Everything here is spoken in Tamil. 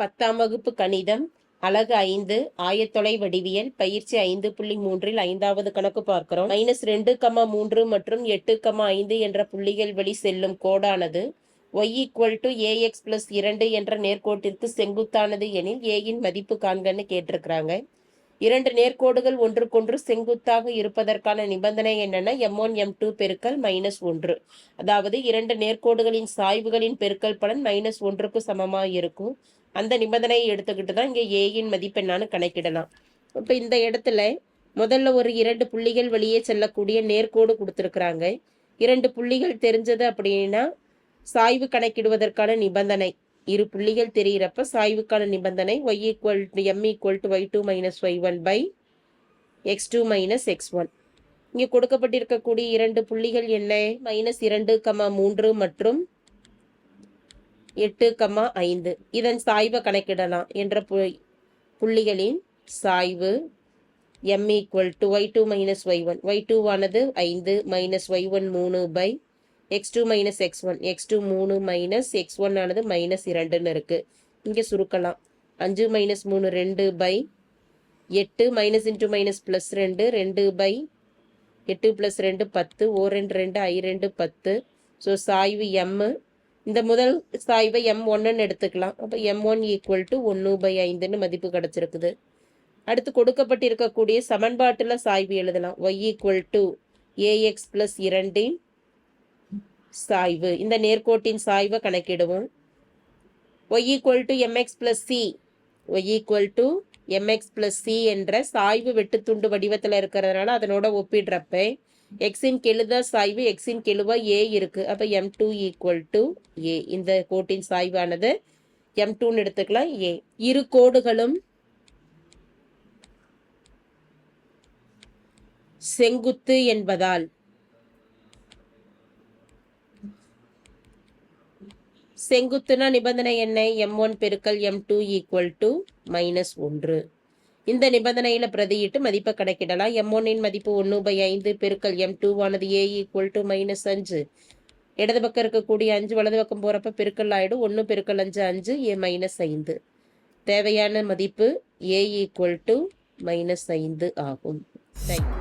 பத்தாம் வகுப்பு கணிதம் அலகு ஐந்து ஆயத்தொலை வடிவியல் பயிற்சி ஐந்து புள்ளி மூன்றில் ஐந்தாவது கணக்கு பார்க்கிறோம். மைனஸ் ரெண்டு கமா மூன்று மற்றும் எட்டு கமா ஐந்து என்ற புள்ளிகள் வழி செல்லும் கோடானது. Y equal to AX plus இரண்டு என்ற நேர்கோட்டிற்கு செங்குத்தானது எனில் ஏயின் மதிப்பு காண்கன்னு கேட்டிருக்கிறாங்க. இரண்டு நேர்கோடுகள் ஒன்றுக்கொன்று செங்குத்தாக இருப்பதற்கான நிபந்தனை என்னென்னா எம் ஒன் எம் டூ பெருக்கல் மைனஸ் ஒன்று. அதாவது இரண்டு நேர்கோடுகளின் சாய்வுகளின் பெருக்கல் பலன் மைனஸ் ஒன்றுக்கு சமமாக இருக்கும். அந்த நிபந்தனையை எடுத்துக்கிட்டு தான் இங்கே ஏயின் மதிப்பெண்ணான்னு கணக்கிடலாம். இப்போ இந்த இடத்துல முதல்ல ஒரு இரண்டு புள்ளிகள் வழியே செல்லக்கூடிய நேர்கோடு கொடுத்துருக்குறாங்க. இரண்டு புள்ளிகள் தெரிஞ்சது அப்படின்னா சாய்வு கணக்கிடுவதற்கான நிபந்தனை. இரு புள்ளிகள் தெரிகிறப்ப சாய்வுக்கான நிபந்தனை Y equal to M equal to Y two minus Y one by X two minus X one இங்கே கொடுக்கப்பட்டிருக்கக்கூடிய இரண்டு புள்ளிகள் என்ன? மைனஸ் இரண்டு கமா மூன்று மற்றும் எட்டு கமா ஐந்து. இதன் சாய்வை கணக்கிடலாம் என்ற பு- புள்ளிகளின் சாய்வு M equal to Y two minus Y one Y two ஆனது ஐந்து மைனஸ் ஒய் ஒன் மூணு by X two minus X one X two மூணு மைனஸ் எக்ஸ் ஒன் ஆனது மைனஸ் இரண்டுன்னு இருக்குது இங்கே சுருக்கலாம். அஞ்சு மைனஸ் மூணு ரெண்டு பை எட்டு மைனஸ் இன்ட்டு மைனஸ் ப்ளஸ் ரெண்டு ரெண்டு பை எட்டு ப்ளஸ் ரெண்டு பத்து ஓ ரெண்டு ரெண்டு ஐ ரெண்டு பத்து. ஸோ சாய்வு எம்மு இந்த முதல் சாய்வை எம் ஒன்றுன்னு எடுத்துக்கலாம். அப்போ எம் ஒன் ஈக்குவல் டு ஒன்று பை ஐந்துன்னு மதிப்பு கிடச்சிருக்குது. அடுத்து கொடுக்கப்பட்டிருக்கக்கூடிய சமன்பாட்டில் சாய்வு எழுதலாம். Y equal to AX plus இரண்டின் சாய்வு. இந்த நேர்கோட்டின் சாய்வை கணக்கிடுவோம். Y equal to MX plus C Y equal to MX plus C என்ற சாய்வு வெட்டுத்துண்டு வடிவத்தில் இருக்கிறதுனால அதனோட ஒப்பிடுறப்ப எக்ஸின் கெழுத சாய்வு எக்ஸின் கெழுவா ஏ இருக்கு. அப்போ M two equal to A இந்த கோட்டின் சாய்வானது எம் டூன்னு எடுத்துக்கலாம். ஏ இரு கோடுகளும் செங்குத்து என்பதால் செங்குத்துனா நிபந்தனை என்ன? எம் ஒன் பெருக்கல் M two equal to minus ஒன்று இந்த நிபந்தனையில பிரதியிட்டு மதிப்பை கணக்கிடலாம். எம் ஒன்னின் மதிப்பு ஒன்று பை ஐந்து பெருக்கல் எம் டூ ஆனது ஏ ஈக்குவல் டு மைனஸ் அஞ்சு. இடது பக்கம் இருக்கக்கூடிய அஞ்சு வலது பக்கம் போறப்ப பெருக்கல் ஆயிடும். ஒன்று பெருக்கல் அஞ்சு அஞ்சு ஏ மைனஸ் ஐந்து. தேவையான மதிப்பு ஏ ஈக்குவல் டு மைனஸ் ஐந்து ஆகும். தேங்க்யூ